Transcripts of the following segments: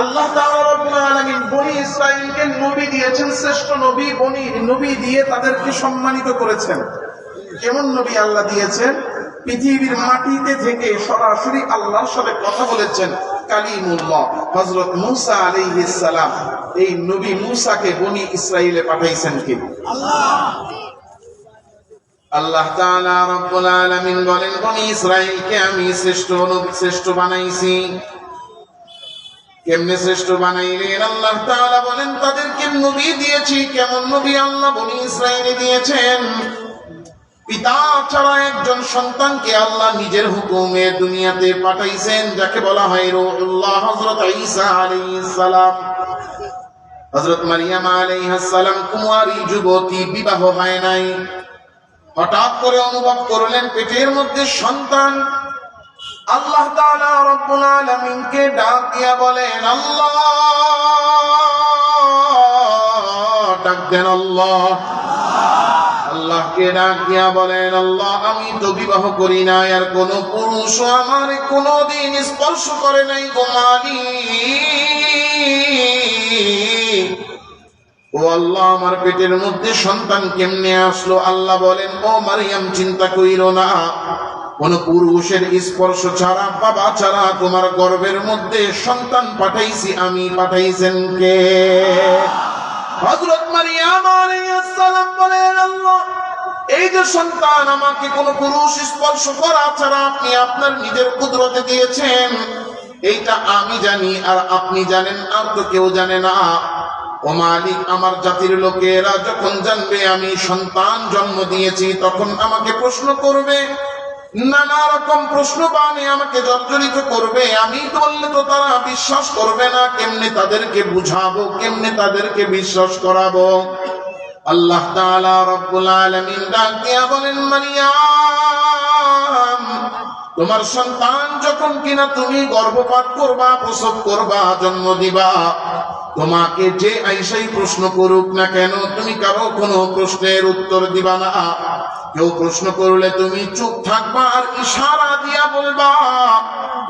আল্লাহ বনি নবী দিয়েছেন, শ্রেষ্ঠ নবী, বনি নবী দিয়ে তাদেরকে সম্মানিত করেছেন। কেমন নবী আল্লাহ দিয়েছেন? পৃথিবীর মাটিতে থেকে সরাসরি আল্লাহর সাথে কথা বলেছেন সালাম। এই নবী মূসাকে বনি ইসরাইলে পাঠাইছেন কে? আল্লাহ তাআলা বলেন, বনি ইসরাইলকে আমি শ্রেষ্ঠ শ্রেষ্ঠ বানাইছি। কেমনে শ্রেষ্ঠ বানাইলেন? আল্লাহ তাআলা বলেন, তাদেরকে নবী দিয়েছি। কেমন নবী আল্লাহ বনি ইসরাইলে দিয়েছেন? পিতা ছাড়া একজন সন্তানকে আল্লাহ নিজের হুকুমে দুনিয়াতে পাঠাইছেন, যাকে বলা হয় রুহুল্লাহ হযরত ঈসা আলাইহিস সালাম। হযরত মারিয়াম আলাইহিস সালাম কুমারী যুবতী, বিবাহ হয় নাই। হঠাৎ করে অনুভব করলেন, পেটের মধ্যে সন্তান আল্লাহ তাআলা ডাক দিয়া বলেন, আল্লাহ! ডাক দেন, আল্লাহ! আল্লাহকে ডাক দিয়া বলেন, আল্লাহ, আমি তো বিবাহ করি নাই, আর কোন পুরুষ আমার কোনদিন স্পর্শ করে নাই গোমানি ও আল্লাহ, আমার পেটের মধ্যে সন্তান কেমনে আসলো? আল্লাহ বলেন, ও মারিয়াম, চিন্তা কইরো না। কোন পুরুষের স্পর্শ ছাড়া, বাবা ছাড়া তোমার গর্বের মধ্যে সন্তান পাঠাইছি, আমি পাঠাইছেন কে? হযরত মারিয়াম আলাইহিস সালাম বলেন এই যে সন্তান আমাকে কোন পুরুষ স্পর্শ করা ছাড়া আপনি আপনার নিজের কুদরতে দিয়েছেন, এইটা আমি জানি আর আপনি জানেন, আর তো কেউ জানে না। ও মালিক, আমার জাতির লোকেরা যখন জানবে আমি সন্তান জন্ম দিয়েছি, তখন আমাকে প্রশ্ন করবে নানা রকম প্রশ্ন বানে আমাকে জর্জরিত করবে। আমি বললে তো তারা বিশ্বাস করবে না, কেমনে তাদেরকে বুঝাবো, কেমনে তাদেরকে বিশ্বাস করাবো? আল্লাহ বলেন, মারিয়াম, তোমার সন্তান যখন কিনা তুমি গর্ভপাত করবা, প্রসব করবা, জন্ম দিবা, তোমাকে যে আইসাই প্রশ্ন করুক না কেন, তুমি কারও কোনো প্রশ্নের উত্তর দিবা না। কেউ প্রশ্ন করলে তুমি চুপ থাকবা আর ইশারা দিয়া বলবা,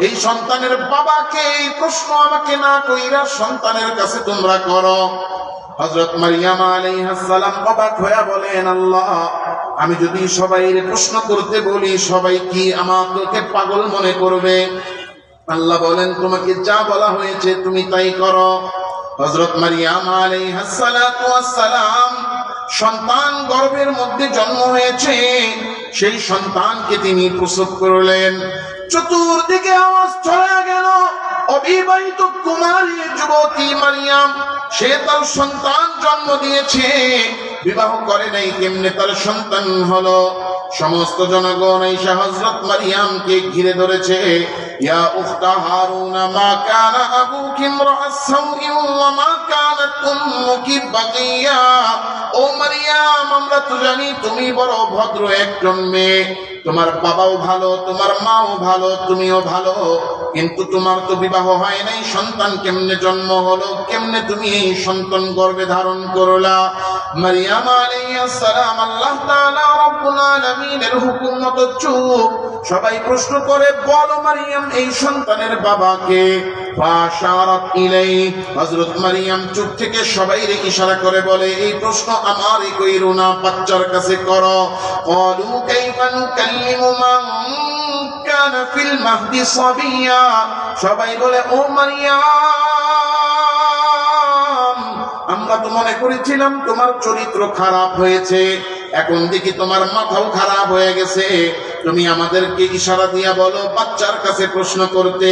এই সন্তানের বাবাকে এই প্রশ্ন আমাকে না কইরা সন্তানের কাছে তোমরা করো। হজরত মারিয়াম আলাইহিস সালাম অবাক হয়ে বলেন, আল্লাহ, আমি যদি সবাই প্রশ্ন করতে বলি, সবাই কি আমাকে পাগল মনে করবে? আল্লাহ বলেন, তোমাকে যা বলা হয়েছে তুমি তাই করো। হজরত মারিয়াম আলাইহিস সালাতু ওয়াস সালাম সন্তান গর্ভের মধ্যে জন্ম হয়েছে, সেই সন্তানকে তিনি প্রসব করলেন। চতুর্দিকে আওয়াজ ছড়া গেল, অবিবাহিত কুমারী যুবতী মারিয়াম, সে তার সন্তান জন্ম দিয়েছে, বিবাহ করে নাই কেমনে তার সন্তান হলো। সমস্ত জনগণ এই হযরত মারিয়ামকে ঘিরে ধরেছে উখতা হারুন মা কানা আবুকি ইমরাআস সাউইন ওয়া মা কানাত উম্মুকি বাগিয়া ও মারিয়াম, আমরা তো জানি তুমি বড় ভদ্র একজন মেয়ে। তোমার বাবাও ভালো, তোমার মাও ভালো, তুমিও ভালো। কিন্তু তোমার তো বিবাহ হয় নাই, সন্তান কেমনে জন্ম হলো, কেমনে তুমি এই সন্তান গর্ভে ধারণ করলা? মারিয়াম আলাইহিস সালাম আল্লাহ তাআলা রব্বুল আলামিনের হুকুম মতো চুপ। সবাই প্রশ্ন করে, বলো মারিয়াম এই সন্তানের বাবাকে সবাই বলে আমরা তো মনে করেছিলাম তোমার চরিত্র খারাপ হয়েছে। এখন দেখি তোমার মাথাও খারাপ হয়ে গেছে। তুমি আমাদেরকে ইশারা দিয়া বলো, বাচ্চার কাছে প্রশ্ন করতে,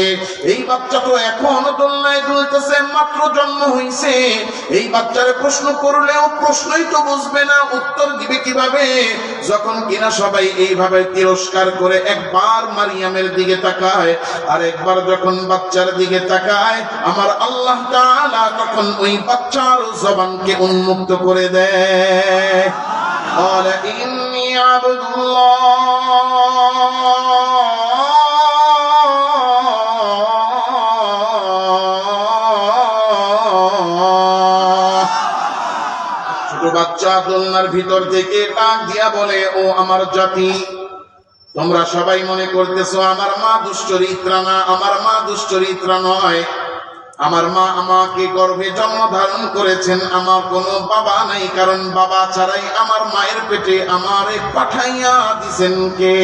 এই বাচ্চা তো এখন দোলনায় দুলতেছে, মাত্র জন্ম হইছে। এই বাচ্চারে প্রশ্ন করলেও প্রশ্নই তো বুঝবে না, উত্তর দিবে কীভাবে? যখন কিনা সবাই এইভাবে তিরস্কার করে একবার মারিয়ামের দিকে তাকায়, আর একবার যখন বাচ্চার দিকে তাকায়, আমার আল্লাহ তাআলা তখন ওই বাচ্চার জবানকে উন্মুক্ত করে দেয়। قال إني عبد الله ছোট বাচ্চা দোলনার ভিতর থেকে ডাক দিয়া বলে ও আমার জাতি তোমরা সবাই মনে করতেছো আমার মা দুশ্চরিত্রা না আমার মা দুশ্চরিত্রা নয় আমার মা আমাকে গর্ভে জন্ম ধারণ করেছেন, আমার কোনো বাবা নাই, কারণ বাবা ছাড়াই আমার মায়ের পেটে আমারে পাঠাইয়া দিছেন কে?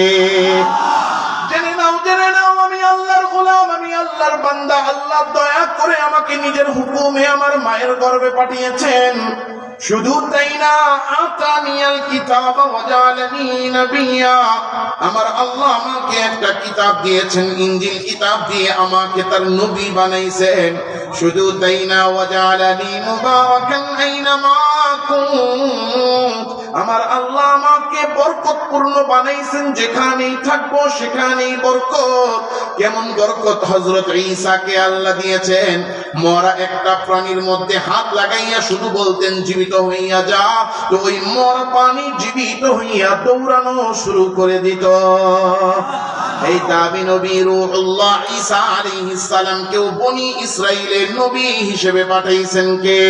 জেনে নাও জেনে নাও, আমি আল্লাহর গোলাম, আমি আল্লাহর বান্দা, আল্লাহ দয়া করে আমাকে নিজের হুকুমে আমার মায়ের গর্ভে পাঠিয়েছেন। শুধু তাই না, আতানিয়াল কিতাব ওয়াজালানি নবিয়া। আমার আল্লাহ আমাকে একটা কিতাব দিয়েছেন ইনজিল কিতাব দিয়ে আমাকে তার নবী বানাইছেন। শুধু তাই না ওয়াজালানি মুবারাকান আমার আল্লাহ আমাকে বরকতপূর্ণ বানাইছেন, যেখানেই থাকব সেখানেই বরকত। কেমন বরকত হজরত ঈসাকে আল্লাহ দিয়েছেন? মরা একটা প্রাণীর মধ্যে হাত লাগাইয়া শুধু বলতেন, জীবিত হইয়া যা। তো ওই মরা প্রাণী জীবিত হইয়া দৌড়ানো শুরু করে দিত। এই দাবি নবী রুহুল্লাহ ঈসা আলাইহিস সালাম কেউ বনি ইসরাইলের নবী হিসেবে পাঠাইছেন কে?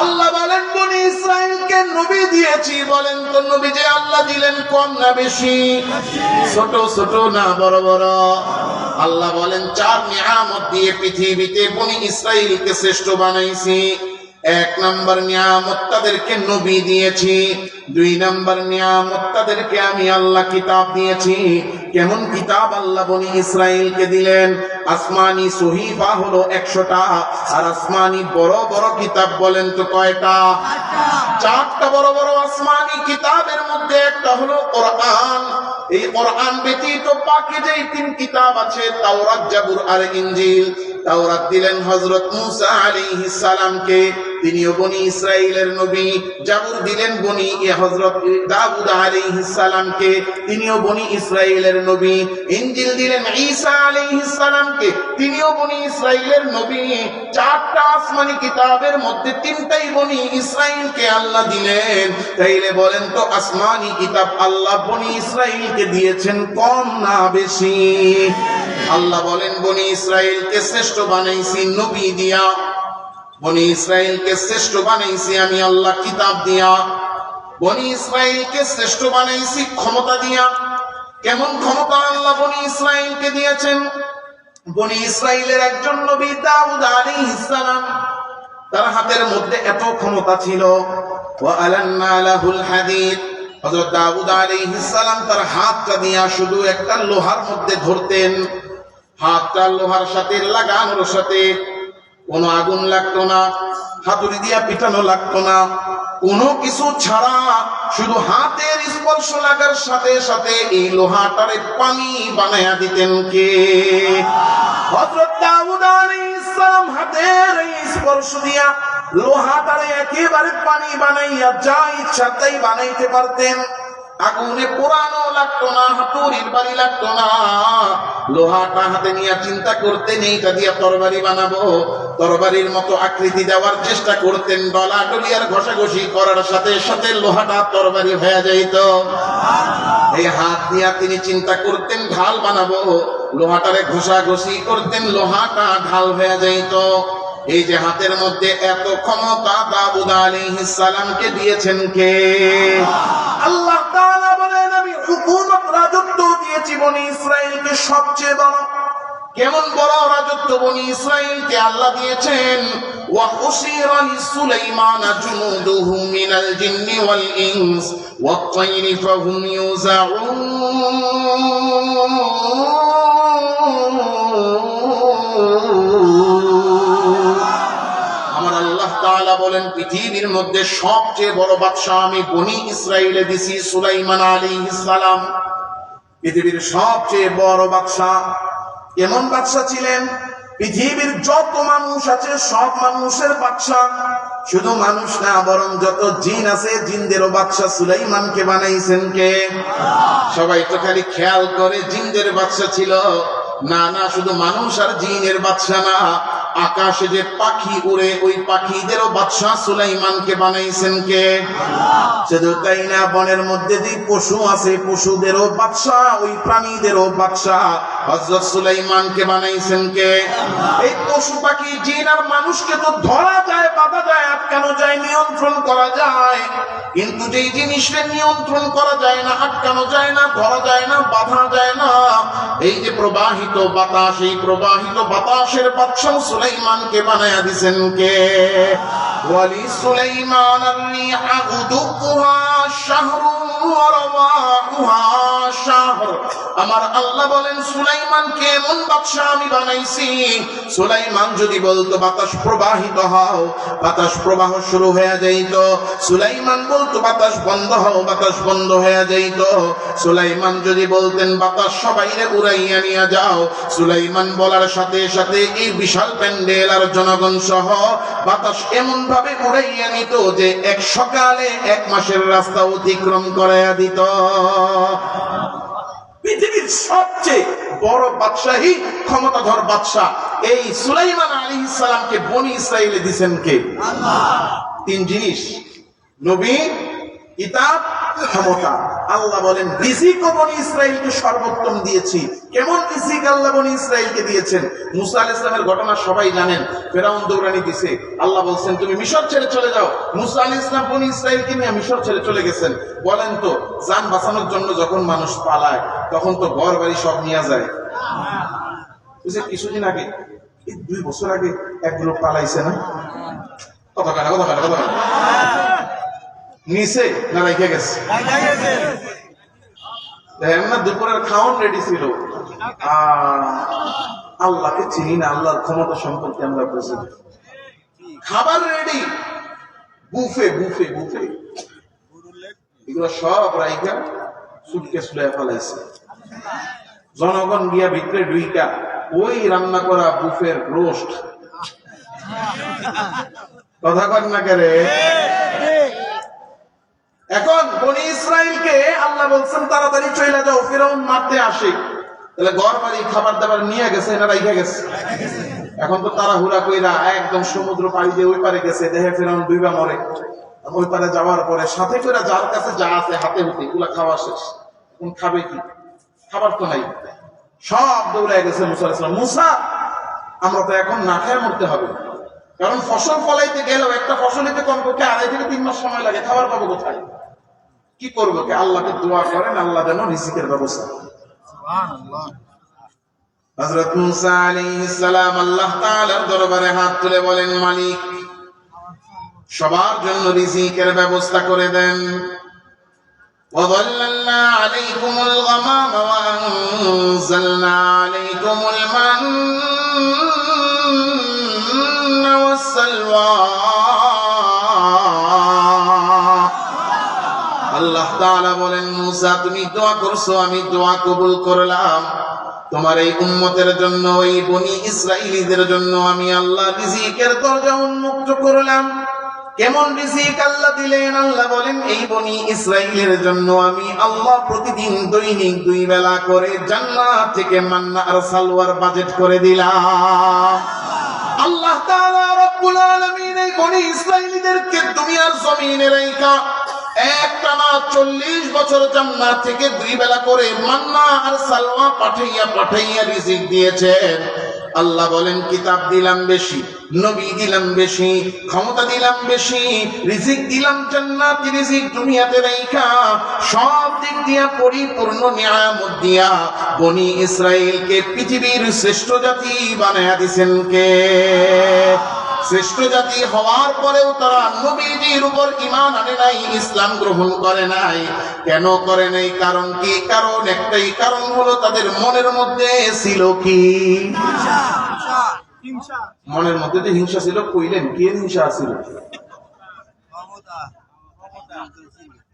আল্লাহ বলেন, বনি ইসরায়েলকে নবী দিয়েছি। বলেন তো, নবী যে আল্লাহ দিলেন কম না বেশি? ছোট ছোট না বড় বড়? আল্লাহ বলেন, চার নিয়ামত দিয়ে পৃথিবীতে বনি ইসরায়েলকে শ্রেষ্ঠ বানাইছি। এক নম্বর নিয়ামত তাদেরকে নবী দিয়েছি, দুই নম্বর নিয়ামত তাদেরকে আমি আল্লাহ কিতাব দিয়েছি। কেমন কিতাব আল্লাহ বনি ইসরাইলকে দিলেন? আসমানি সহিফা হলো একশোটা, আর আসমানি বড় বড় কিতাব বলেন তো কয়টা? চারটা বড় বড় আসমানি কিতাবের মধ্যে একটা হলো কোরআন। এই কোরআন ব্যতীত বাকি যেই তিন কিতাব আছে, তাওরাত, জাবুর আর ইনজিল, তাওরাত দিলেন হযরত মুসা আলাইহিস সালামকে। তিনিও বনি ইসরাইলের নবী জাবুর দিলেন বনি এ হযরত দাউদ আলাইহিস সালামকে। তিনিও বনি ইসরাইলের নবী ইনজিল দিলেন ঈসা আলাইহিস সালামকে। তিনিও বনি ইসরাইলের নবী চারটা আসমানি কিতাবের মধ্যে তিনটাই বনি ইসরাইলকে আল্লাহ দিলেন। তাইলে বলেন তো আসমানি কিতাব আল্লাহ বনি ইসরাইলকে দিয়েছেন কম না বেশি? আল্লাহ বলেন, বনি ইসরাইলকে শ্রেষ্ঠ বানাইছি নবী দিয়া। বনি ইসরাইলকে শ্রেষ্ঠ বানাইছি আমি আল্লাহ কিতাব দিয়া। বনি ইসরাইলকে শ্রেষ্ঠ বানাইছি ক্ষমতা দিয়া। কেমন ক্ষমতা আল্লাহ বনি ইসরাইলকে দিয়েছেন? বনি ইসরাইলের একজন নবী দাউদ আলাইহিস সালাম, তার হাতের মধ্যে এত ক্ষমতা ছিল। ওয়া আলান্না লাহুল হাদিদ, হযরত দাউদ আলাইহিস সালাম তার হাতটা দিয়া শুধু একটা লোহার মধ্যে ধরতেন। হাতটা লোহার সাথে, লাগানোর সাথে। কোনো আগুন লাগতো না, হাতুড়ি দিয়া পিটানো লাগতো না। কোনো কিছু ছাড়া শুধু হাতের স্পর্শ লাগার সাথে সাথে এই লোহাটারে পানি বানায়া দিতেন কে? হযরত দাউদ হাতের স্পর্শ দিয়া লোহাটারে একেবারে পানি বানাইয়া যা ইচ্ছা তাই বানাইতে পারতেন। আগুনে পোড়ানো লাগতো না, হাতুড়ির বাড়ি লাগতো না। লোহাটা হাতে নিয়ে চিন্তা করতেন, এইটা দিয়া তরবারি বানাবো। তরবারির মতো আকৃতি দেওয়ার চেষ্টা করতেন ডলা ডলিয়ার ঘষাঘষি করার সাথে সাথে লোহাটা তরবারি হয়ে যাইত। এই হাত দিয়া তিনি চিন্তা করতেন, ঢাল বানাবো। লোহাটারে ঘষাঘষি করতেন, লোহাটা ঢাল হয়ে যাইত। এই যে হাতের মধ্যে এত ক্ষমতা দাউদ আলাইহিস সালামকে দিয়েছেন কে? আল্লাহ বলেন, আমি হুকুমত রাজত্ব দিয়েছি বনি ইসরাইলকে সবচেয়ে বড় কেমন বড় রাজত্ব বনি ইসরাইলকে আল্লাহ দিয়েছেন وحشر لسليمان جنوده من الجن والإنس والطير فهم يوزعون আমার আল্লাহ তাআলা বলেন পৃথিবীর মধ্যে সবচেয়ে বড় বাদশাহ আমি বনি ইসরাইলে দিছি সুলাইমান আলাইহিস সালাম পৃথিবীর সবচেয়ে বড় বাদশাহ এমন বাদশাহ ছিলেন, পৃথিবীর যত মানুষ আছে, সব মানুষের বাদশাহ শুধু মানুষ না, বরং যত জিন আছে, জিনদেরও বাদশাহ সুলাইমানকে বানাইছেন কে? সবাই তো খালি খেয়াল করে, জিনদের বাদশাহ ছিল। না না, শুধু মানুষ আর জিনের বাদশাহ না আকাশে যে পাখি উড়ে ওই পাখিদেরও বাদশাহ সুলাইমানকে বানাইছেন কে? শুধু তাই না বনের মধ্যে যে পশু আছে পশুদেরও বাদশাহ ওই প্রাণীদেরও বাদশাহ হযরত সুলাইমানকে বানাইছেন কে? এই পশু পাখি জিন আর মানুষকে তো ধরা যায় বাধা যায় আটকানো যায় নিয়ন্ত্রণ করা যায়। কিন্তু যেই জিনিসকে নিয়ন্ত্রণ করা যায় না আটকানো যায় না ধরা যায় না বাধা যায় না এই যে প্রবাহিত বাতাস এই প্রবাহিত বাতাসের বাদশাহ সুলাইমানকে বানায়া দিছেন কে? ওয়ালি সুলাইমান শাহর। আমার আল্লাহ বলেন সুলাইমানকে এমন আমি বানাইছি? সুলাইমান যদি বলতো বাতাস প্রবাহিত হও, বাতাস প্রবাহ শুরু হয়ে যাইত। সুলাইমান বলতো বাতাস বন্ধ হও, বাতাস বন্ধ হয়ে যাইত। সুলাইমান যদি বলতেন, বাতাস সবাইরে উড়াইয়া নিয়ে যাও। সুলাইমান বলার সাথে সাথে এই বিশাল প্যান আর জনগণ সহ বাতাস এমন ভাবে উড়াইয়া নিত যে এক সকালে এক মাসের রাস্তা অতিক্রম করাইয়া দিত। পৃথিবীর সবচেয়ে বড় বাদশাহী, ক্ষমতাধর বাদশাহ, এই সুলাইমান আলী ইসলামকে বনি ইসরায়েলে দিছেন কে? তিন জিনিস। নবী ক্ষমতা। আল্লাহ বলেন সর্বোত্তম দিয়েছি। কেমন আল্লাহ দিয়েছেন? মুসা আল ইসলামের ঘটনা সবাই জানেন। ফেরাউন আল্লাহ বলছেন, তুমি মিশর ছেড়ে চলে যাও। ইসলাম নিয়ে মিশর ছেড়ে চলে গেছেন। বলেন তো, যান বাঁচানোর জন্য যখন মানুষ পালায়, তখন তো ঘর বাড়ি সব নিয়ে যায়। কিছুদিন আগে দুই বছর আগে এক লোক পালাইছে না? কথা কথা কথা কাটা নিচে না রেখে গেছে? দেখেন না দুপুরের খাওয়ান রেডি ছিল। আল্লাহকে চিনি না আল্লাহর ক্ষমতা সম্পর্কে আমরা বুঝি খাবার রেডি বুফে বুফে বুফে। এগুলো সব রাইকা সুটকে সুলে ফেলাইছে। জনগণ গিয়া ভিতরে ডুইকা ওই রান্না করা বুফের রোস্ট কথা কর না করে এখন বনি ইসরায়েলকে আল্লাহ বলছেন, তাড়াতাড়ি চলে যাও, ফেরাউন মারতে আসে। তাহলে ঘর বাড়ি খাবার দাবার নিয়ে গেছে, না রাইখা গেছে? এখন তো তারা হুরা কইরা একদম সমুদ্র পাড়ি দিয়ে ওই পারে গেছে, দেহে ফেরাউন দুইবা মরে। ওই পারে যাওয়ার পরে সাথে করে যার কাছে যা আছে, হাতে হতে, এগুলা খাওয়া শেষ। এখন খাবে কি? খাবার তো নাই। সব দৌড়ে গেছে মুসা আলাইহিস সালাম। মুসা, আমরা তো এখন না খেয়ে মরতে হবে। কারণ ফসল ফলাইতে গেলেও একটা ফসলিতে কমপক্ষে আড়াই থেকে তিন মাস সময় লাগে, খাবার পাবো কোথায়? কি করবো কি আল্লাহকে দোয়া করেন আল্লাহ যেন রিজিকের ব্যবস্থা হযরত মুসা আলাইহিস সালাম আল্লাহ তাআলার দরবারে হাত তুলে বলেন মালিক সবার জন্য রিজিকের ব্যবস্থা করে দেন وظللنا عليكم الغمام وأنزلنا عليكم المن والسلوى তাআলা বলেন, মুসা, তুমি দোয়া করছ, আমি দোয়া কবুল করলাম। তোমার এই জন্য, এই বনি জন্য আমি আল্লাহ রিজিকের দরজা উন্মুক্ত করলাম। কেমন রিজিক আল্লাহ দিলেন? আল্লাহ বলেন, এই বনি ইসরাইলের জন্য আমি আল্লাহ প্রতিদিন দৈনিক দুই বেলা করে জান্নাত থেকে মান্না আর সালোয়ার বাজেট করে দিলাম। আল্লাহ তাআলা রব্বুল আলামিন এই বনি ইসরাইলীদেরকে দুনিয়ার জমিনে রাইখা চল্লিশ বছর থেকে দুই বেলা করে মান্না আর পাঠাইয়া পাঠাইয়া দিয়েছেন। আল্লাহ বলেন, কিতাব দিলাম বেশি, নবী দিলাম বেশি, ক্ষমতা দিলাম বেশি, রিজিক দিলাম জান্নাতি, রিজিক দুনিয়াতে রাইখা, সব দিক দিয়া পরিপূর্ণ নিয়ামত দিয়া বনি ইসরাইলকে পৃথিবীর শ্রেষ্ঠ জাতি বানায়া দিছেন কে? শ্রেষ্ঠ জাতি হওয়ার পরেও তারা নবীজির উপর ইমান আনে নাই ইসলাম গ্রহণ করে নাই। কেন করে নাই? কারণ কি? কারণ একটাই কারণ হলো তাদের মনের মধ্যে ছিল কি? মনের মধ্যে যে হিংসা ছিল কইলেন কি হিংসা ছিল?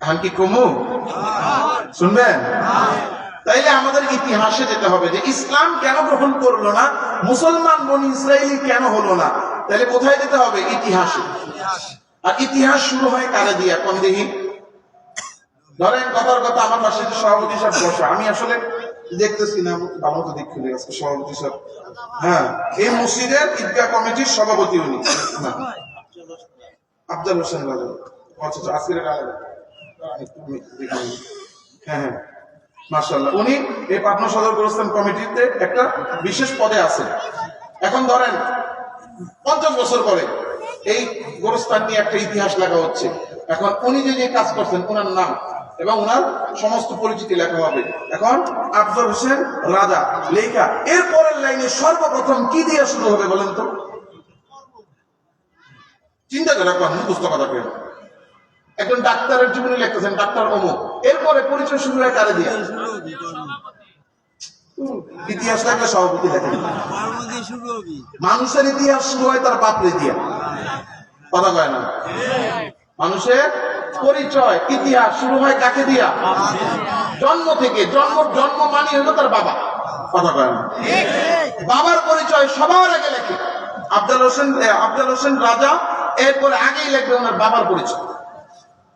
এখন কি কমু? শুনবেন? তাইলে আমাদের ইতিহাসে যেতে হবে যে ইসলাম কেন গ্রহণ করল না? মুসলমান, বনি ইসরায়েলি কেন হলো না? তাহলে কোথায় যেতে হবে? ইতিহাসে। আর ইতিহাস শুরু হয় কারে দিয়ে? এখন দেখি। ধরেন কথার কথা আমার পাশে সভাপতি সাহেব বসা, আমি আসলে দেখতেছি না, ভালো তো দিক খুলে গেছে সভাপতি সাহেব। হ্যাঁ এই মসজিদের ঈদগাহ কমিটির সভাপতি উনি। আফজাল হোসেন রাজা আচ্ছা আচ্ছা আজকের। হ্যাঁ হ্যাঁ। মার্শাল্লাহ উনি এই পাটনা সদর গোরস্থান কমিটিতে একটা বিশেষ পদে আছেন। এখন ধরেন, পঞ্চাশ বছর পরে এই গোরস্থান নিয়ে একটা ইতিহাস লেখা হচ্ছে। এখন উনি যে যে কাজ করছেন ওনার নাম এবং ওনার সমস্ত পরিচিতি লেখা হবে। এখন আফজল হোসেন রাজা, লেখা। এর পরের লাইনে সর্বপ্রথম কি দিয়ে শুরু হবে বলেন তো? চিন্তা করে মুখস্থ কথা কেন একজন ডাক্তারের জীবনে লিখতেছেন, ডাক্তার অমুক। এরপরে পরিচয় শুরু হয় কারে দিয়ে? ইতিহাস লাগলে সভাপতি মানুষের ইতিহাস শুরু হয় তার বাপরে দিয়া। কথা কয় না? মানুষের পরিচয়, ইতিহাস শুরু হয় কাকে দিয়া? জন্ম থেকে। জন্ম জন্ম মানি হলো তার বাবা। কথা কয় না? বাবার পরিচয় সবার আগে লেখে। আব্দুল হোসেন আব্দুল হোসেন রাজা, এরপরে আগেই লিখবে ওনার বাবার পরিচয়।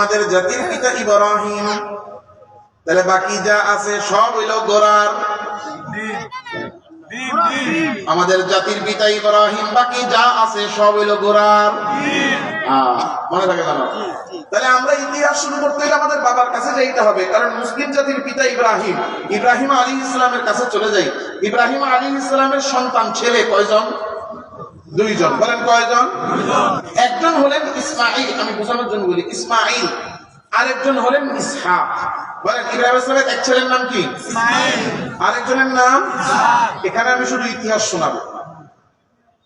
তোমাদের জাতির পিতা ইব্রাহিম। তাহলে বাকি যা আছে সব হইল গোড়ার আমাদের জাতির পিতা ইব্রাহিম, বাকি যা আছে সব হইল গোড়ার মনে থাকে জানো তাহলে আমরা ইতিহাস শুরু করতে হলে আমাদের বাবার কাছে যাইতে হবে, কারণ মুসলিম জাতির পিতা ইব্রাহিম। ইব্রাহিম আলী ইসলামের কাছে চলে যাই। ইব্রাহিম আলী ইসলামের সন্তান, ছেলে কয়জন? দুইজন। বলেন কয়জন? একজন হলেন ইসমাইল আমি বোঝানোর জন্য বলি ইসমাইল আরেকজন হলেন ইসহাক। বলেন ইব্রাহিম ইসলামের এক ছেলের নাম কি? আরেকজনের নাম? এখানে আমি শুধু ইতিহাস শোনাবো।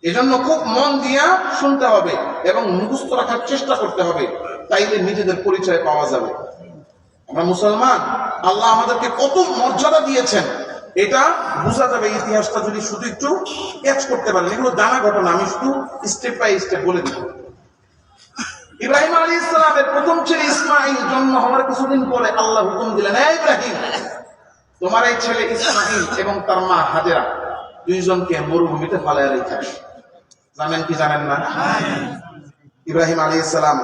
এজন্য খুব মন দিয়া শুনতে হবে এবং মুখস্থ রাখার চেষ্টা করতে হবে। তাইলে নিজেদের পরিচয় পাওয়া যাবে। আমরা মুসলমান আল্লাহ আমাদেরকে কত মর্যাদা দিয়েছেন। এটা বোঝা যাবে ইতিহাসটা যদি শুধু একটু ক্যাচ করতে পারেন। এগুলো জানা ঘটনা, আমি শুধু স্টেপ বাই স্টেপ বলে দিব। ইব্রাহিম আলী ইসলামের প্রথম ছেলে ইসমাইল জন্ম হওয়ার কিছুদিন পরে আল্লাহ হুকুম দিলেন "এই ইব্রাহিম, তোমার এই ছেলে ইসমাইল এবং তার মা হাজেরা দুইজনকে মরুভূমিতে রেখে জানেন কি জানেন না? ইব্রাহিম আলী ইসলাম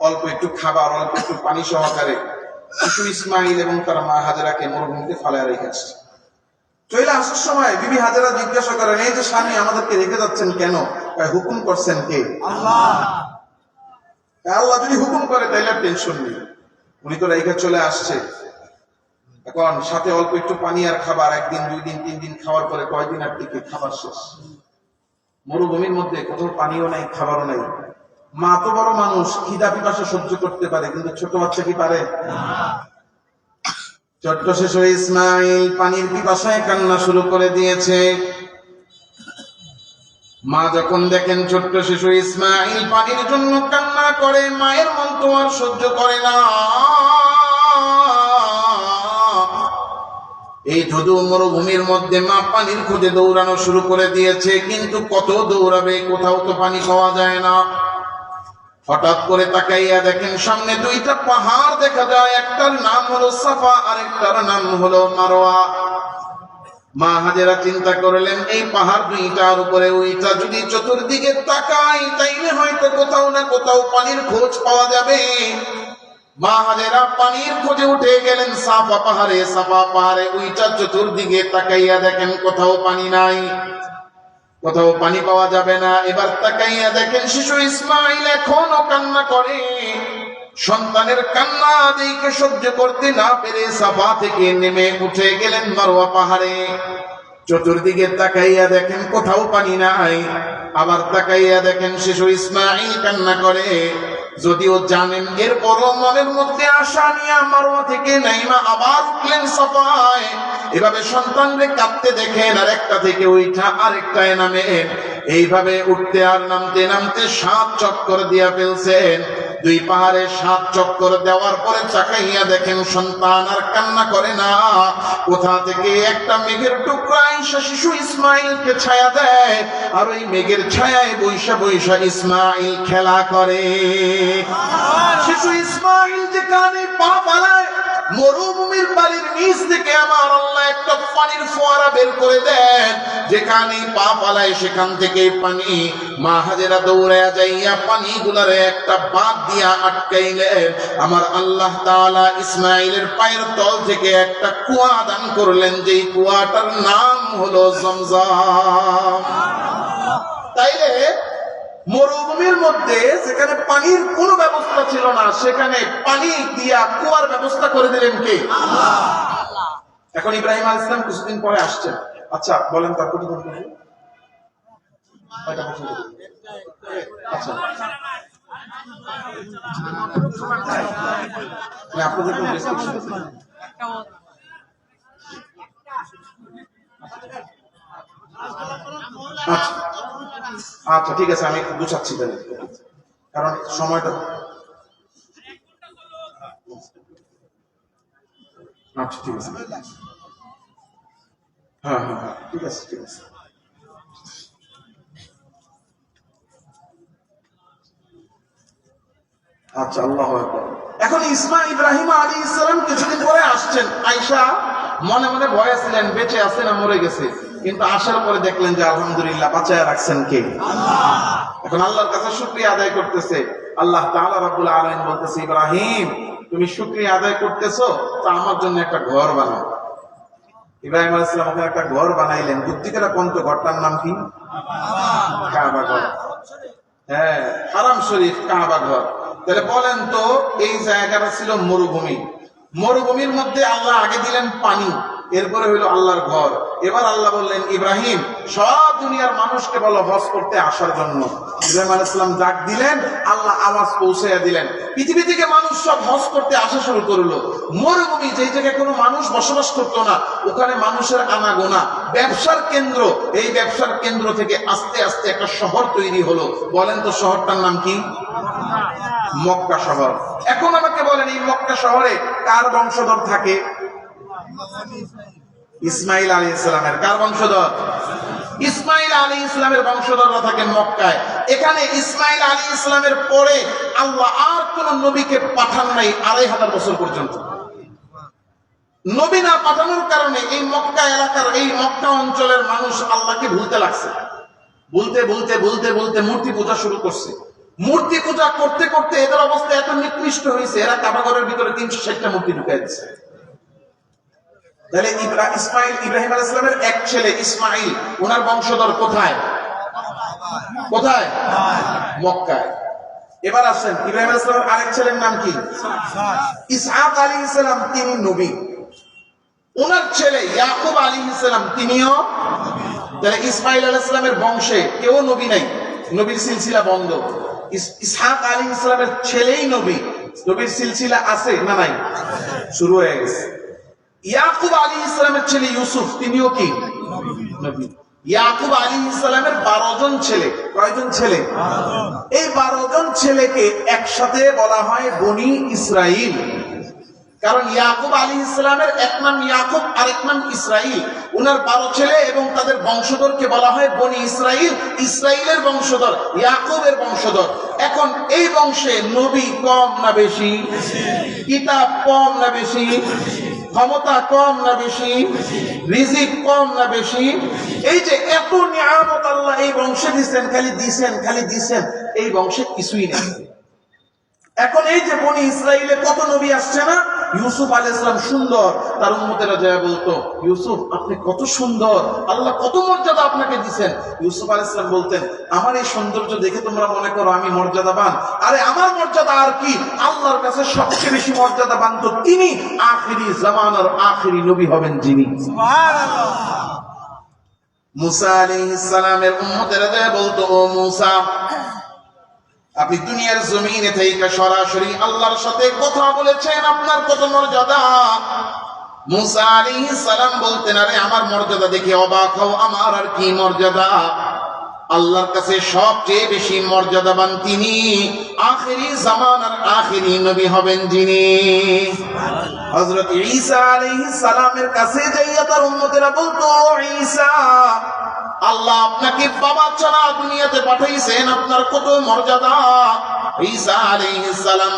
অল্প একটু খাবার, অল্প একটু পানি সহকারে শিশু ইসমাইল এবং তার মা হাজেরাকে মরুভূমিতে ফালায় রেখে আসছে। চলে আসার সময় বিবি হাজেরা জিজ্ঞাসা করেন এই যে স্বামী আমাদেরকে রেখে যাচ্ছেন কেন? হুকুম করছেন কে? আল্লাহ। যদি হুকুম করে তাইলে টেনশন নেই। উনি তো রেখে চলে আসছে। এখন সাথে অল্প একটু পানি আর খাবার একদিন দুই দিন তিন দিন খাওয়ার পরে কয়দিন আর টিকে? খাবার শেষ। মরুভূমির মধ্যে কোথাও পানিও নাই খাবারও নাই। মা তো বড় মানুষ খিদা পিপাসা সহ্য করতে পারে কিন্তু ছোট বাচ্চা কি পারে? ছোট্ট শিশু ইসমাইল পানির পিপাসায় কান্না শুরু করে দিয়েছে। মা যখন দেখেন ছোট্ট শিশু ইসমাইল পানির জন্য কান্না করে, মায়ের মন তো আর সহ্য করে না। এই ধুধু মরুভূমির মধ্যে মা পানির খুঁজে দৌড়ানো শুরু করে দিয়েছে, কিন্তু কত দৌড়াবে, কোথাও তো পানি খাওয়া যায় না। হঠাৎ করে তাকাইয়া দেখেন সামনে দুইটা পাহাড় দেখা যায়। একটার নাম হলো সাফা, আরেকটার নাম হলো মারোয়া। মা হাজেরা চিন্তা করলেন, এই পাহাড় দুইটার উপরে ওইটা যদি চতুর্দিকে তাকাই তাইলে হয়তো কোথাও না কোথাও পানির খোঁজ পাওয়া যাবে। মা হাজেরা পানির খোঁজে উঠে গেলেন সাফা পাহাড়ে সাফা পাহাড়ে ওইটা চতুর্দিকে তাকাইয়া দেখেন কোথাও পানি নাই। কোথাও পানি পাওয়া যাবে না। এবার তাকাইয়া দেখেন শিশু ইসমাইল এখনও কান্না করে। সন্তানের কান্না দেখে সহ্য করতে না পেরে সাফা থেকে নেমে উঠে গেলেন মারোয়া পাহাড়ে। চতুর্দিকে তাকাইয়া দেখেন কোথাও পানি নাই। আবার তাকাইয়া দেখেন শিশু ইসমাইল কান্না করে। যদিও জানেন, এরপরও মনের মধ্যে আশা নিয়ে মারোয়া থেকে নাইমা আবার উঠলেন সাফায়। এভাবে সন্তানরে কাঁদতে দেখেন আর একটা থেকে ওইটা আরেকটায় নামে। এইভাবে উঠতে আর নামতে নামতে সাত চক্কর দিয়া ফেলছেন। দুই পাহাড়ে সাত চক্কর দেওয়ার পরে চাকাইয়া দেখেন সন্তান আর কান্না করে না। কোথা থেকে একটা মেঘের টুকরা আইসা শিশু ইসমাইলকে ছায়া দেয়, আর ওই মেঘের ছায়ায় বৈশা বৈশা ইসমাইল খেলা করে। শিশু ইসমাইল যে কানে পা পালায় মরুভূমির বালির নিচ থেকে আমার আল্লাহ একটা পানির ফোয়ারা বের করে দেন। যেখানে পা পালায় সেখান থেকে পানি মা হাজেরা দৌড়ায় যাইয়া পানি গুলারে একটা বাদ দিয়া আটকাইলেন। আমার আল্লাহ তাআলা ইসমাইলের পায়ের তল থেকে একটা কুয়া দান করলেন, যেই কুয়াটার নাম হলো জমজম। তাইলে মরুভূমির মধ্যে যেখানে পানির কোনো ব্যবস্থা ছিল না সেখানে পানি দিয়া কুয়ার ব্যবস্থা করে দিলেন কে এখন ইব্রাহিম আল ইসলাম কিছুদিন পরে আসছেন আচ্ছা বলেন তার করেন? আচ্ছা মানে আপনাদের কোনো? আচ্ছা আচ্ছা ঠিক আছে, আমি একটু গুছাচ্ছি তাহলে। কারণ সময়টা আচ্ছা ঠিক আছে। হ্যাঁ হ্যাঁ হ্যাঁ আচ্ছা আল্লাহ এখন ইসমা ইব্রাহিম আলী ইসলাম কিছুদিন পরে আসছেন আইসা মনে মনে ভয় ছিলেন বেঁচে আছে না মরে গেছে? কিন্তু আসার পরে দেখলেন যে আলহামদুলিল্লাহ বাঁচায় রাখছেন কে? এখন আল্লাহর কাছে শুক্রিয়া আদায় করতেছে। আল্লাহ তাআলা রাব্বুল আলামিন বলতেছে, ইব্রাহিম, তুমি শুক্রিয়া আদায় করতেছো? তো আমার জন্য একটা ঘর বানাও। ইব্রাহিম আলাইহিস সালাম ওখানে একটা ঘর বানাইলেন। বুদ্ধিকেরা কোন তো ঘরটার নাম কি? কাবা ঘর। হ্যাঁ হারাম শরীফ, কাবা ঘর। তাহলে বলেন তো, এই জায়গাটা ছিল মরুভূমি। মরুভূমির মধ্যে আল্লাহ আগে দিলেন পানি। এরপরে হইল আল্লাহর ঘর। এবার আল্লাহ বললেন, ইব্রাহিম, সব দুনিয়ার মানুষকে বলো হজ করতে আসার জন্য। ইব্রাহিম আলাইসালাম ডাক দিলেন, আল্লাহ আওয়াজ পৌঁছাইয়া দিলেন। পৃথিবী থেকে মানুষ সব হজ করতে আসা শুরু করল। মরুভূমি, যেই জায়গায় কোনো মানুষ বসবাস করতো না, ওখানে মানুষের আনাগোনা। ব্যবসার কেন্দ্র, এই ব্যবসার কেন্দ্র থেকে আস্তে আস্তে একটা শহর তৈরি হলো। বলেন তো শহরটার নাম কি? মক্কা শহর। এখন আমাকে বলেন, এই মক্কা শহরে কার বংশধর থাকে? ইসমাইল আলী ইসলামের। কার বংশধর? ইসমাইল আলী ইসলামের বংশধররা থাকেন মক্কায়? এখানে ইসমাইল আলী ইসলামের পরে আল্লাহ আর কোন নবীকে পাঠান নাই আড়াই হাজার বছর পর্যন্ত। নবী না পাঠানোর কারণে এই মক্কা এলাকার, এই মক্কা অঞ্চলের মানুষ আল্লাহকে ভুলতে লাগছে। বলতে বলতে বলতে বলতে মূর্তি পূজা শুরু করছে। মূর্তি পূজা করতে করতে এদের অবস্থা এত নিকৃষ্ট হয়েছে, এরা কাবাগরের ভিতরে তিনশো ষাটটা মূর্তি ঢুকাই দিচ্ছে। তাহলে ইসমাইল ইব্রাহিম আলাইহিস সালামের এক ছেলে ইসমাইল ওনার বংশধর কোথায়? কোথায়? মক্কায়। এবার ইব্রাহিম আলাইহিস সালামের আরেক ছেলের নাম কি? আলী ইসলাম তিনি নবী। ওনার ছেলে ইয়াকুব আলী ইসলাম তিনিও তাহলে ইসমাইল আলাহ ইসলামের বংশে কেউ নবী নাই। নবীর সিলসিলা বন্ধ। ইস- ইসহাক আলী ইসলামের ছেলেই নবী। নবীর সিলসিলা আছে না নাই? শুরু হয়ে গেছে। ইয়াকুব আলী ইসলামের ছেলে ইউসুফ, তিনিও কি? ইয়াকুব আলী ইসলামের বারো জন ছেলে। কয়জন ছেলে? এই বারো জন ছেলেকে একসাথে বলা হয় বনি ইসরাইল। কারণ ইয়াকুব আলী ইসলামের এক নাম ইয়াকুব, আরেক নাম ইসরাইল। উনার বারো ছেলে এবং তাদের বংশধরকে বলা হয় বনি ইসরাইল। ইসরাইলের বংশধর, ইয়াকুবের বংশধর। এখন এই বংশে নবী কম না বেশি? কিতাব কম না বেশি? ক্ষমতা কম না বেশি? রিজিক কম না বেশি? এই যে এত নিয়ামত আল্লাহ এই বংশে দিচ্ছেন খালি দিছেন খালি দিছেন, এই বংশে কিছুই নেই। এখন এই যে বনি ইসরায়েলে কত নবী আসছে না? ইউসুফ আলী ইসলাম সুন্দর তার উন্মতেরা যায় বলতো ইউসুফ আপনি কত সুন্দর আল্লাহ কত মর্যাদা আপনাকে দিছেন। ইউসুফ আলী ইসলাম বলতেন আমার এই সৌন্দর্য দেখে তোমরা মনে করো আমি মর্যাদাবান। আরে আমার মর্যাদা আর কি? আল্লাহর কাছে সবচেয়ে বেশি মর্যাদাবান তো তিনি আখিরি জামানার আখিরি নবী হবেন যিনি। মুসা আলী ইসলামের উন্মতেরা যায় বলতো ও মুসা আপনি দুনিয়ার জমিনে থেকে সরাসরি আল্লাহর সাথে কথা বলেছেন, আপনার কত মর্যাদা? মুসা আলী সালাম বলতেন, আরে, আমার মর্যাদা দেখে অবাক হও, আমার আর কি মর্যাদা? আল্লাহর কাছে সবচেয়ে বেশি মর্যাদাবান তিনি আখেরি জামানার আখেরি নবী হবেন যিনি। হযরত ঈসা আলাইহিস সালামের কাছে যাইয়া তার উম্মতেরা বলতো ঈসা আল্লাহ আপনাকে বাবা ছাড়া দুনিয়াতে পাঠাইছেন আপনার কত মর্যাদা? ঈসা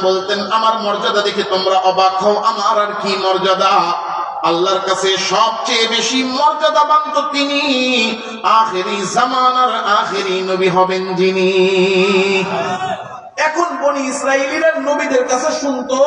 বলতেন, আমার মর্যাদা দেখে তোমরা অবাক হও, আমার আর কি মর্যাদা? আল্লাহর কাছে সবচেয়ে বেশি মর্যাদাবান তো তিনি। আখেরি জামানার আখেরি নবী হবেন যিনি। এখন বনি ইসরায়েলিরা নবীদের কাছে শুনতো,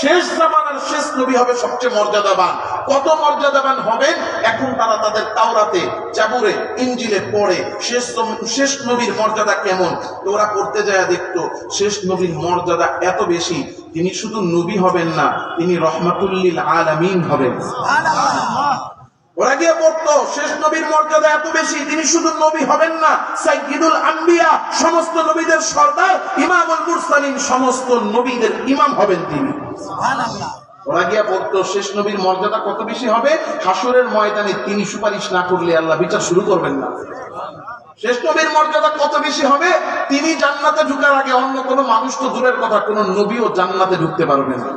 শেষ জামানার শেষ নবী হবে সবচেয়ে মর্যাদাবান। কত মর্যাদাবান হবেন? এখন তারা তাদের তাওরাতে, জাবুরে, ইঞ্জিলে পড়ে, শেষ শেষ নবীর মর্যাদা কেমন? ওরা পড়তে যায় দেখতো, শেষ নবীর মর্যাদা এত বেশি, তিনি শুধু নবী হবেন না, তিনি রহমাতুল্লিল আলামিন হবেন। ওরা গিয়ে পড়তো। শেষ নবীর মর্যাদা এত বেশি তিনি শুধু নবী হবেন না সাইয়্যিদুল আম্বিয়া সমস্ত নবীদের সর্দার ইমামুল মুরসালিন সমস্ত নবীদের ইমাম হবেন তিনি। ওরা গিয়া পড়তো শেষ নবীর মর্যাদা কত বেশি হবে? হাসরের ময়দানে তিনি সুপারিশ না করলে আল্লাহ বিচার শুরু করবেন না। শেষ নবীর মর্যাদা কত বেশি হবে? তিনি জান্নাতে ঢুকার আগে অন্য কোনো মানুষ তো দূরের কথা কোনো নবীও জান্নাতে ঢুকতে পারবে না।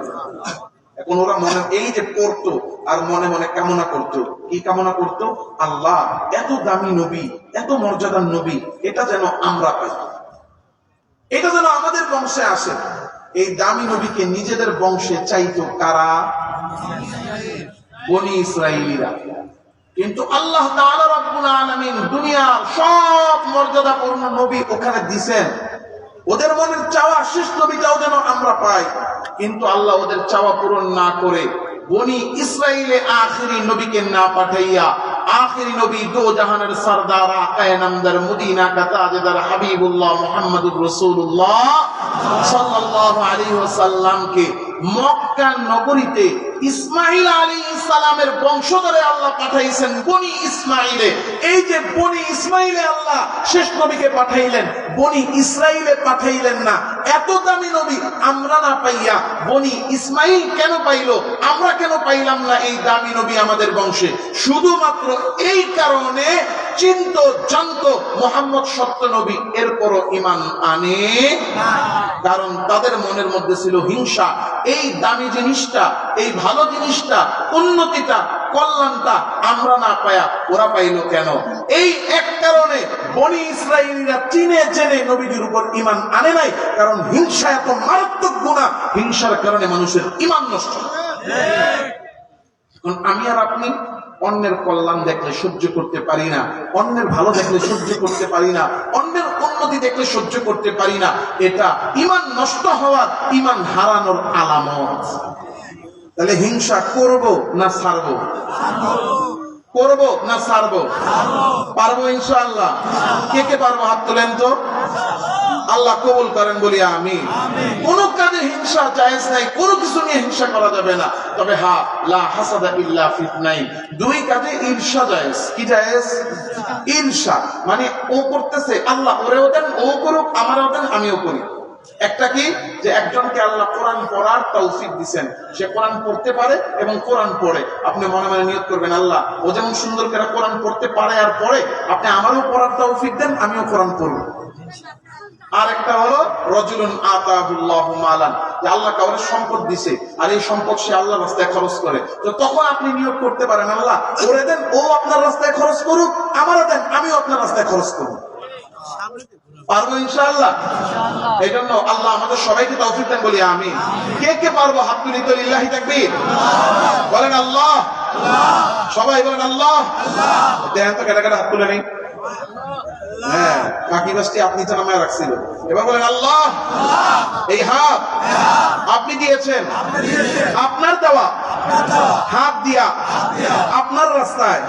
এখন ওরা মনে এই যে পড়তো আর মনে মনে কামনা করতো। কি কামনা করতো? আল্লাহ, এত দামি নবী, এত মর্যাদার নবী, এটা যেন আমরা পাই। এটা যেন আমাদের বংশে আসে। এই দামি নবীকে নিজেদের বংশে চাইতো কারা? বনি ইসরায়েলিরা কিন্তু আল্লাহ দুনিয়ার সব মর্যাদাপূর্ণ নবী ওখানে দিছেন। ওদের মনের চাওয়া শেষ নবীটাও যেন আমরা পাই। কিন্তু আল্লাহ ওদের চাওয়া পূরণ না করে বনি ইসরায়েলে আখিরি নবীকে না পাঠাইয়া আখিরি নবী দো জাহানের সরদার আকায়নামদার মুদিনা কাতাজেদার হাবিবুল্লাহ মুহাম্মদুর রসুল্লাহ সাল্লাল্লাহু আলাইহি ওয়াসাল্লামকে মক্কা নগরীতে ইসমাইল আলী ইসলামের বংশধরে আল্লাহ পাঠাইছেন বনি ইসমাইলে এই যে বনি ইসমাইলে আল্লাহ শেষ নবীকে পাঠাইলেন, বনি ইসরাইলে পাঠাইলেন না। এত দামি নবী আমরা না পাইয়া বনি ইসমাইল কেন পাইলো? আমরা কেন পাইলাম না এই দামি নবী আমাদের বংশে? শুধুমাত্র এই কারণে চিন্ত জানত মোহাম্মদ সত্য নবী এরপরও ইমান আনে কারণ তাদের মনের মধ্যে ছিল হিংসা। এই দামি জিনিসটা এই ভালো জিনিসটা উন্নতিটা কল্যাণটা আমরা না পায়া ওরা পাইলো কেন? এই এক কারণে বনি ইসরায়েলিরা চিনে জেনে নবীদের উপর ইমান আনে নাই। কারণ হিংসা এত মারাত্মক গুণা হিংসার কারণে মানুষের ইমান নষ্ট। আমি আর আপনি অন্যের কল্যাণ দেখলে সহ্য করতে পারি না, অন্যের ভালো দেখলে সহ্য করতে পারি না, অন্যের উন্নতি দেখলে সহ্য করতে পারি না, এটা ইমান নষ্ট হওয়ার ইমান হারানোর আলামত। তাহলে হিংসা করব না ছাড়বো? করব না ছাড়বো? পারব ইনশাআল্লাহ। কে কে পারব? হাত তোলেন তো। আল্লাহ কবুল করেন বলি আমি কোন কাজে হিংসা জায়েজ নাই কোন কিছু নিয়ে হিংসা করা যাবে না। তবে হা লা হাসাদা ইল্লা ফিতনাইন। দুই কাজে ঈর্ষা জায়েজ। কি জায়েজ? ঈর্ষা। মানে ও করতেছে আল্লাহ ওরেও দেন ও করুক আমারও দেন আমিও করি। একটা কি? যে একজনকে আল্লাহ কোরআন পড়ার তৌফিক দিছেন। সে কোরআন পড়তে পারে এবং কোরআন পড়ে। আপনি মনে মনে নিয়োগ করবেন আল্লাহ ও যেমন সুন্দর করে কোরআন পড়তে পারে আর পড়ে আপনি আমারও পড়ার তৌফিক দেন আমিও কোরআন পড়ব। আর একটা হলো রজুলুন আতাহুল্লাহ মালান। আল্লাহ কাউরে সম্পদ দিছে আর এই সম্পদ সে আল্লাহর রাস্তায় খরচ করে। তো তখন আপনি নিয়োগ করতে পারেন আল্লাহ। ওরে দেন ও আপনার রাস্তায় খরচ করুক আমারও দেন আমিও আপনার রাস্তায় খরচ করব। পারব ইনশাআল্লাহ? এই জন্য আল্লাহ আমাদের সবাইকে তৌফিক দেন বলি আমি কে কে পারব? হাত তুলি তো লিল্লাহি তাকবীর। বলেন আল্লাহ। সবাই বলেন আল্লাহ। দেন তো কেটে কেটে হাত তুলে নেই হ্যাঁ নামায় এবার বলেন, আল্লাহ! এই আপনি দিয়েছেন। আপনার দেওয়া হাত দিয়া আপনার রাস্তায়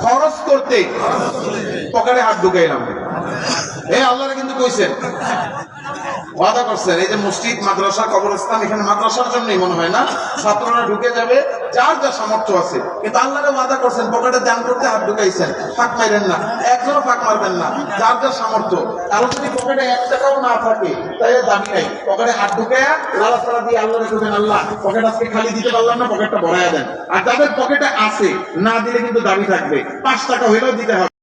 খরচ করতে পকেটে হাত ঢুকাইলাম। সামর্থ্য কারও যদি পকেটে এক টাকাও না থাকে, তাই দামি পকেটে হাত দিয়ে আল্লাহ আল্লাহ খালি দিতে না, পকেটটা ভরাইয়া দেন। আর যাদের পকেটে আছে, না দিলে কিন্তু দাবি থাকবে। পাঁচ টাকা হইলেও দিতে হবে।